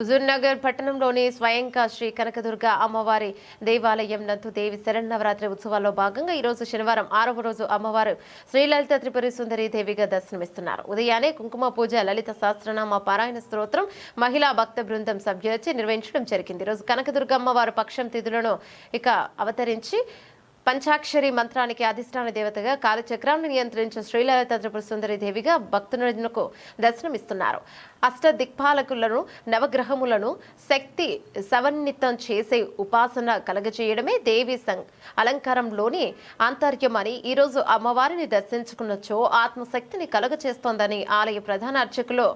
హుజూర్నగర్ పట్టణంలోని స్వయంగా శ్రీ కనకదుర్గ అమ్మవారి దేవాలయం నందు దేవి శరణవరాత్రి ఉత్సవాల్లో భాగంగా ఈరోజు శనివారం ఆరవ రోజు అమ్మవారు శ్రీలలిత త్రిపురి సుందరి దేవిగా దర్శనమిస్తున్నారు. ఉదయాన్నే కుంకుమ పూజ లలిత సహస్రనామ పారాయణ స్తోత్రం మహిళా భక్త బృందం సభ్యులచే నిర్వహించడం జరిగింది. ఈరోజు రోజు కనకదుర్గ అమ్మవారు పక్షం తిథులను ఇక అవతరించి పంచాక్షరి మంత్రానికి అధిష్టాన దేవతగా కాలచక్రాన్ని నియంత్రించిన శ్రీలలిత త్రిపుర సుందరి దేవిగా భక్తులకు దర్శనమిస్తున్నారు. అష్ట దిక్పాలకులను నవగ్రహములను శక్తి సమన్వితం చేసే ఉపాసన కలగజేయడమే దేవి సం అలంకారంలోని ఆంతర్యమని ఈరోజు అమ్మవారిని దర్శించుకున్నచో ఆత్మశక్తిని కలుగచేస్తోందని ఆలయ ప్రధాన అర్చకులు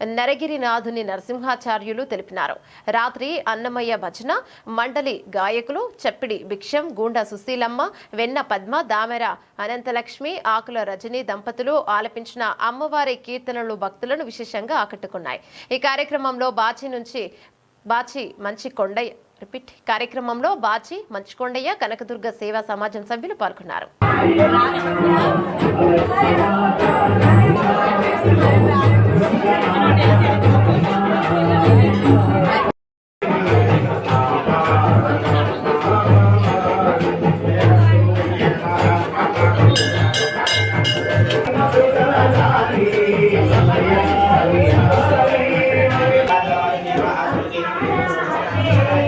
నరగిరినాథుని నరసింహాచార్యులు తెలిపినారు. రాత్రి అన్నమయ్య భజన మండలి గాయకులు చెప్పిడి భిక్షం గూండా సుశీలమ్మ వెన్న పద్మ దామెర అనంతలక్ష్మి ఆకుల రజని దంపతులు ఆలపించిన అమ్మవారి కీర్తనలు భక్తులను విశేషంగా ఆకట్టుకున్నాయి. ఈ కార్యక్రమంలో బాచి నుంచి బాచి మంచి కొండయ్య రిపీట్ కార్యక్రమంలో బాచి మంచికొండయ్య కనకదుర్గ సేవా సమాజం సభ్యులు పాల్గొన్నారు.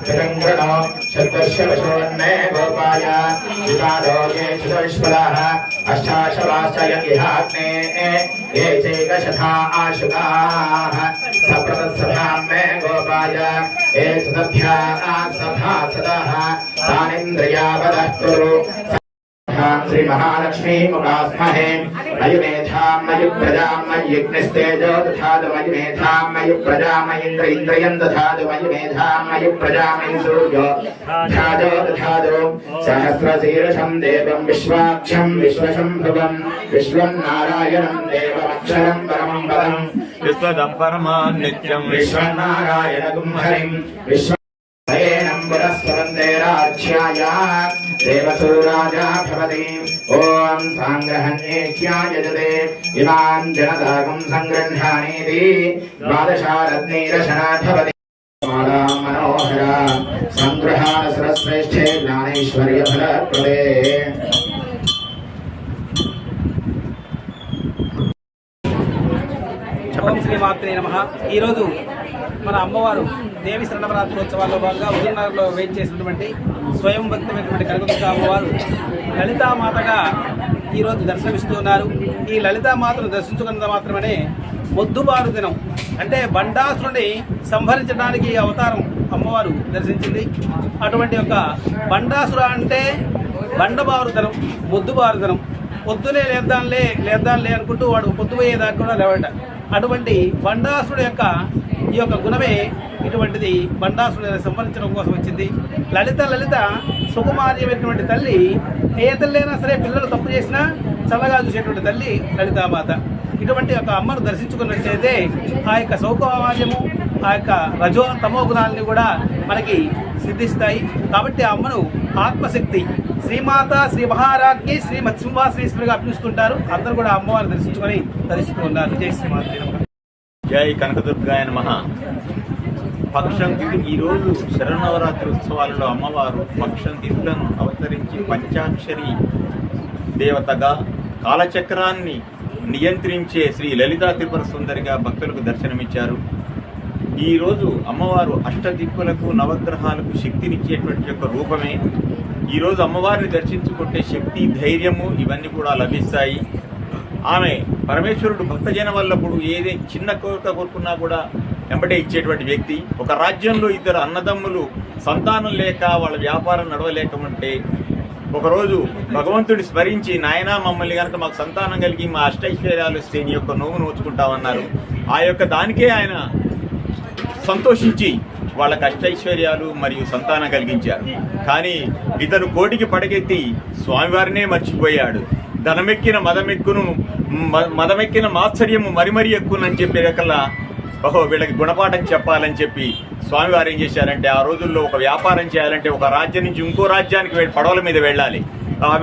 प्रसङ्गृणो शर्कस्य वशोन्मे गोपाय ये चतुष्पदः अष्टाशवाश्च यदिहाग्ने ये चैकशथा आशुकाः सप्रतसभां मे गोपाय ये सुदभ्याः सभासदः तानिन्द्रियावदः कुरु श्रीमहालक्ष्मी मुखास्महे मयुमेधामयु प्रजामयुग्निस्तेजो दधादमयुमेधामयु प्रजामयिन्द्र इन्द्रियं दधादमयुमेधामयु प्रजामयि सूर्यो धाजो दधादो सहस्रशीर्षं देवं विश्वाक्षं विश्वशम्भुवं विश्वं नारायणं देवमक्षरं परमं बलं विश्वदं परमान् नित्यं विश्वनारायणगुं हरिं विश्व पुरस्वन्दे राज्याया देवसूराजा भवति ॐ साङ्ग्रहण्येत्याय जते इमान् जनतागं सङ्गृह्णानीति द्वादशारत्नीरशना भवति माला मनोहरा सङ्गृहानसरश्रेष्ठे ज्ञानैश्वर्यफलप्रदे ఓం శ్రీ మాత్రే నమ ఈరోజు మన అమ్మవారు దేవి శరణవరాత్రోత్సవాల్లో భాగంగా హుజూర్నగర్లో వెయిట్ చేసినటువంటి స్వయం భక్తమైనటువంటి కనకదుర్గ అమ్మవారు లలితామాతగా ఈరోజు దర్శనమిస్తున్నారు. ఈ లలితామాతను దర్శించుకున్నంత మాత్రమే మొద్దుబారు దినం అంటే బండాసురుని సంహరించడానికి అవతారం అమ్మవారు దర్శించింది. అటువంటి యొక్క బండాసుర అంటే బండబారుదనం మొద్దుబారుదనం పొద్దునే లేద్దాంలే లేద్దాంలే అనుకుంటూ వాడు పొద్దుపోయేదాకా కూడా లేవట. అటువంటి బండాసుడు యొక్క ఈ యొక్క గుణమే ఇటువంటిది బండాసుడిని సంహరించడం కోసం వచ్చింది. లలిత లలిత సుకుమార్యమైనటువంటి తల్లి ఏ తల్లైనా సరే పిల్లలు తప్పు చేసినా చల్లగా చూసేటువంటి తల్లి లలితామాత. ఇటువంటి యొక్క అమ్మను దర్శించుకున్నట్లయితే ఆ యొక్క సౌకర్యము ఆ యొక్క రజో తమో గుణాలని కూడా మనకి సిద్ధిస్తాయి. కాబట్టి ఆ అమ్మను ఆత్మశక్తి శ్రీమాత శ్రీ మహారాజ్ఞి శ్రీ మత్స్యంభాశ్రీశ్వరిగా అర్పిస్తుంటారు అందరూ కూడా అమ్మవారిని దర్శించుకొని ధరిస్తూ ఉన్నారు. జై శ్రీమాత జై కనకదుర్గాయ నమ. పక్షం తిథి ఈరోజు శరణవరాత్రి ఉత్సవాలలో అమ్మవారు పక్షం తిథులను అవతరించి పంచాక్షరి దేవతగా కాలచక్రాన్ని నియంత్రించే శ్రీ లలితా త్రిపుర సుందరిగా భక్తులకు దర్శనమిచ్చారు. ఈరోజు అమ్మవారు అష్టదిక్కులకు నవగ్రహాలకు శక్తినిచ్చేటువంటి యొక్క రూపమే. ఈరోజు అమ్మవారిని దర్శించుకుంటే శక్తి ధైర్యము ఇవన్నీ కూడా లభిస్తాయి. ఆమె పరమేశ్వరుడు భక్తజన వల్లప్పుడు ఏదే చిన్న కోరిక కోరుకున్నా కూడా వెంబడే ఇచ్చేటువంటి వ్యక్తి. ఒక రాజ్యంలో ఇద్దరు అన్నదమ్ములు సంతానం లేక వాళ్ళ వ్యాపారం నడవలేక ఉంటే ఒకరోజు భగవంతుడి స్మరించి నాయనా మమ్మల్ని కనుక మాకు సంతానం కలిగి మా అష్టైశ్వర్యాలు వస్తే నీ యొక్క నోవు నోచుకుంటామన్నారు. ఆ యొక్క దానికే ఆయన సంతోషించి వాళ్ళకి అష్టైశ్వర్యాలు మరియు సంతానం కలిగించారు. కానీ ఇతను కోటికి పడగెత్తి స్వామివారినే మర్చిపోయాడు. ధనమెక్కిన మదమెక్కును మదమెక్కిన మాత్సర్యము మరి ఎక్కునని ఎక్కునని చెప్పేకల్లా ఓహో వీళ్ళకి గుణపాఠం చెప్పాలని చెప్పి స్వామివారు ఏం చేశారంటే ఆ రోజుల్లో ఒక వ్యాపారం చేయాలంటే ఒక రాజ్యం నుంచి ఇంకో రాజ్యానికి వీళ్ళు పడవల మీద వెళ్ళాలి.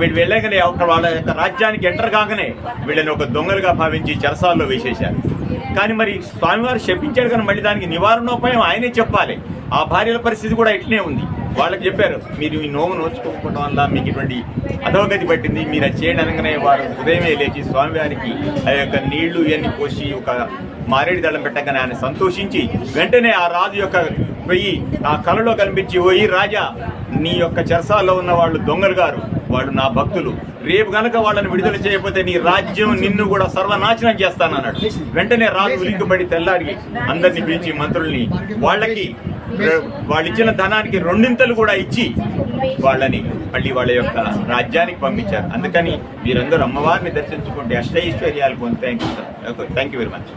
వీళ్ళు వెళ్ళగానే ఒక వాళ్ళ యొక్క రాజ్యానికి ఎంటర్ కాగానే వీళ్ళని ఒక దొంగలుగా భావించి చెరసాల్లో వేసేశారు. కానీ మరి స్వామివారు శపించాడు కానీ మళ్ళీ దానికి నివారణోపాయం ఆయనే చెప్పాలి. ఆ భార్యల పరిస్థితి కూడా ఇట్లనే ఉంది. వాళ్ళకి చెప్పారు మీరు ఈ నోము నోచుకోకపోవడం వల్ల మీకు ఇటువంటి అధోగతి పట్టింది. మీరు అది చేయండి వారు ఉదయమే లేచి స్వామివారికి ఆ యొక్క నీళ్ళు ఇవన్నీ పోసి ఒక మారేడు దళం పెట్టగానే ఆయన సంతోషించి వెంటనే ఆ రాజు యొక్క వెయ్యి ఆ కలలో కనిపించి పోయి రాజా నీ యొక్క చెరసాల్లో ఉన్న వాళ్ళు దొంగలు గారు. వాళ్ళు నా భక్తులు. రేపు గనక వాళ్ళని విడుదల చేయకపోతే నీ రాజ్యం నిన్ను కూడా సర్వనాశనం చేస్తానన్నాడు. వెంటనే రాజు ఉలిక్కిపడి తెల్లారి అందరిని పిలిచి మంత్రుల్ని వాళ్ళకి వాళ్ళు ఇచ్చిన ధనానికి రెండింతలు కూడా ఇచ్చి వాళ్ళని మళ్ళీ వాళ్ళ యొక్క రాజ్యానికి పంపించారు. అందుకని మీరందరూ అమ్మవారిని దర్శించుకుంటే అష్టైశ్వర్యాలు పొందుతాయి. Thank you very much.